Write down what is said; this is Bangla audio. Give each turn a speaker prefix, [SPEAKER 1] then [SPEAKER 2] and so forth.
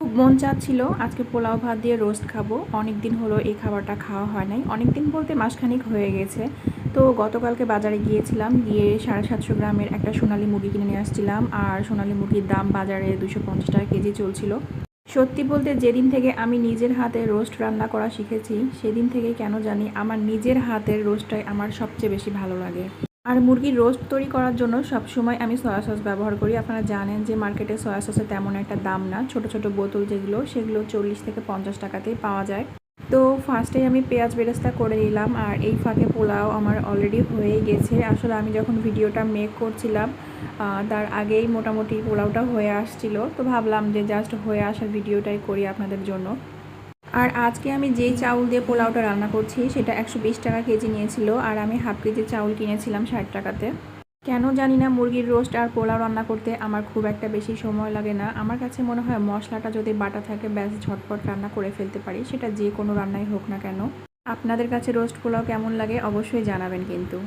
[SPEAKER 1] খুব মন চাচ্ছিল, আজকে পোলাও ভাত দিয়ে রোস্ট খাব। অনেক দিন হলো এই খাবারটা খাওয়া হয় নাই। অনেক দিন বলতে মাসখানিক হয়ে গেছে। তো গতকালকে বাজারে গিয়েছিলাম, গিয়ে সাড়ে সাতশো গ্রামের একটা সোনালি মুরগি কিনে নিয়ে আসছিলাম। আর সোনালি মুরগির দাম বাজারে দুশো পঞ্চাশ টাকা কেজি চলছিল। সত্যি বলতে যেদিন থেকে আমি নিজের হাতে রোস্ট রান্না করা শিখেছি, সেদিন থেকে কেন জানি আমার নিজের হাতের রোস্টটাই আমার সবচেয়ে বেশি ভালো লাগে। আর মুরগির রোস্ট তৈরি করার জন্য সবসময় আমি সয়া সস ব্যবহার করি। আপনারা জানেন যে মার্কেটে সয়া সসের তেমন একটা দাম না। ছোট ছোট বোতল যেগুলো, সেগুলো চল্লিশ থেকে পঞ্চাশ টাকাতেই পাওয়া যায়। তো ফার্স্টেই আমি পেঁয়াজ বেরেস্তা করে নিলাম আর এই ফাঁকে পোলাও আমার অলরেডি হয়ে গেছে। আসলে আমি যখন ভিডিওটা মেক করছিলাম তার আগেই মোটামুটি পোলাওটা হয়ে আসছিল। তো ভাবলাম যে জাস্ট হয়ে আসার ভিডিওটাই করি আপনাদের জন্য। আর আজকে আমি যেই চাউল দিয়ে পোলাওটা রান্না করছি, সেটা একশো বিশ টাকা কেজি নিয়েছিল আর আমি হাফ কেজি চাউল কিনেছিলাম ষাট টাকাতে। কেন জানি না, মুরগির রোস্ট আর পোলাও রান্না করতে আমার খুব একটা বেশি সময় লাগে না। আমার কাছে মনে হয় মশলাটা যদি বাটা থাকে, ব্যাস ঝটপট রান্না করে ফেলতে পারি। সেটা যে কোনো রান্নাই হোক না কেন। আপনাদের কাছে রোস্ট পোলাও কেমন লাগে অবশ্যই জানাবেন কিন্তু।